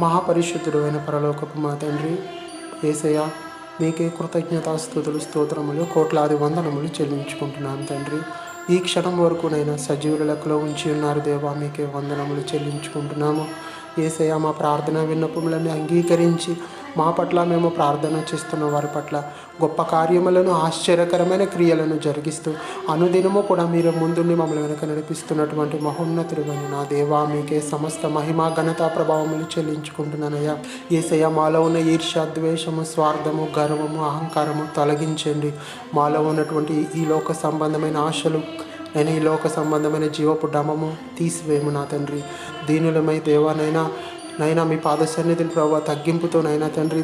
మహాపరిశుద్ధుడు అయిన పరలోకపు మా తండ్రి ఏసయ్య మీకే కృతజ్ఞతాస్థుతులు స్తోత్రములు కోట్లాది వందనములు చెల్లించుకుంటున్నాను తండ్రి. ఈ క్షణం వరకు నైనా సజీవుల లెక్కలో ఉంచి ఉన్నారు దేవా మీకే వందనములు చెల్లించుకుంటున్నాము. ఏసయ్య మా ప్రార్థన విన్నపములన్నీ అంగీకరించి మా పట్ల మేము ప్రార్థన చేస్తున్న వారి పట్ల గొప్ప కార్యములను ఆశ్చర్యకరమైన క్రియలను జరిగిస్తూ అనుదినము కూడా మీరు ముందుండి మమ్మల్ని వెనక నడిపిస్తున్నటువంటి మహోన్నతుడైన నా దేవా మీకే సమస్త మహిమా ఘనత ప్రభావములు చెల్లించుకుంటున్నానయ్యా. ఏసయ్య మాలో ఉన్న ఈర్ష్య ద్వేషము స్వార్థము గర్వము అహంకారము తొలగించండి. మాలో ఉన్నటువంటి ఈ లోక సంబంధమైన ఆశలు నేను ఈ లోక సంబంధమైన జీవపు డమము తీసివేయము నా తండ్రి. దీనులమై దేవానైనా నైనా మీ పాద సన్నిధిని ప్రభావ తగ్గింపుతో నైనా తండ్రి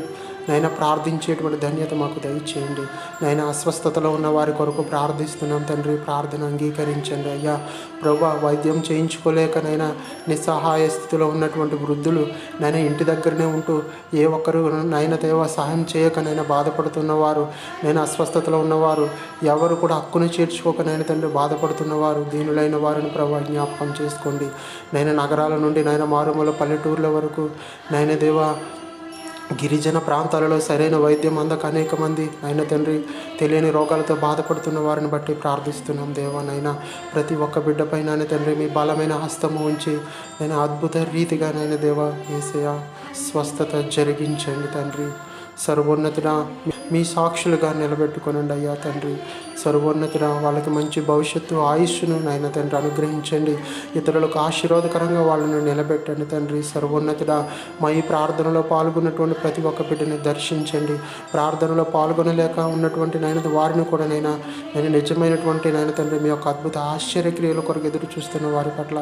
నాయన ప్రార్థించేటువంటి ధన్యత మాకు దయచేయండి. నాయన అస్వస్థతలో ఉన్న వారి కొరకు ప్రార్థిస్తున్నాం తండ్రి ప్రార్థన అంగీకరించండి అయ్యా. ప్రభా వైద్యం చేయించుకోలేకనైనా నిస్సహాయ స్థితిలో ఉన్నటువంటి వృద్ధులు నాయన ఇంటి దగ్గరనే ఉంటూ ఏ ఒక్కరు నాయన దేవ సహాయం చేయకనైనా బాధపడుతున్న బాధపడుతున్నవారు నేను అస్వస్థతలో ఉన్నవారు ఎవరు కూడా హక్కును చేర్చుకోకనైనా తండ్రి బాధపడుతున్నవారు దీనులైన వారిని ప్రభా జ్ఞాపకం చేసుకోండి. నేను నగరాల నుండి నాయన మారుమూల పల్లెటూర్ల వరకు నాయన దేవా గిరిజన ప్రాంతాలలో సరైన వైద్యం అందక అనేక మంది. అయిన తండ్రి తెలియని రోగాలతో బాధపడుతున్న వారిని బట్టి ప్రార్థిస్తున్నాం. దేవానైనా ప్రతి ఒక్క బిడ్డపైన తండ్రి మీ బలమైన హస్తము ఉంచి నేను అద్భుత రీతిగా నైనా దేవా ఏసయ స్వస్థత జరిగించండి తండ్రి. సర్వోన్నతుడా మీ సాక్షులుగా నిలబెట్టుకొనండి అయ్యా తండ్రి. సర్వోన్నతుడా వాళ్ళకి మంచి భవిష్యత్తు ఆయుష్ను నాయన తండ్రి అనుగ్రహించండి. ఇతరులకు ఆశీర్వాదకరంగా వాళ్ళను నిలబెట్టండి తండ్రి. సర్వోన్నతుడా మా ఈ ప్రార్థనలో పాల్గొన్నటువంటి ప్రతి ఒక్క బిడ్డని దర్శించండి. ప్రార్థనలో పాల్గొనలేక ఉన్నటువంటి నాయన వారిని కూడా నైనా నేను నిజమైనటువంటి నాయన తండ్రి మీ యొక్క అద్భుత ఆశ్చర్యక్రియల కొరకు ఎదురు చూస్తున్న వారి పట్ల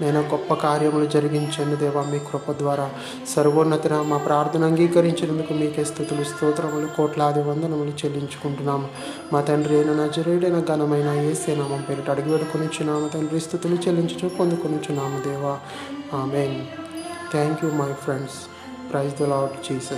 నేను గొప్ప కార్యములు జరిగించండి దేవా మీ కృప ద్వారా. సర్వోన్నతిన మా ప్రార్థన అంగీకరించినందుకు మీకే స్థుతులు స్తోత్రములు వేలాది వందనములు చెల్లించుకుంటున్నాము. మా తండ్రి అయిన నా జరుడైన ఘనమైన ఏసే నామం పేరిట అడిగి పెట్టుకునిచ్చున్నాము తండ్రి స్థుతులు చెల్లించుచు పొందుకొనిచ్చున్నాము దేవా. Amen. Thank you my friends praise the lord Jesus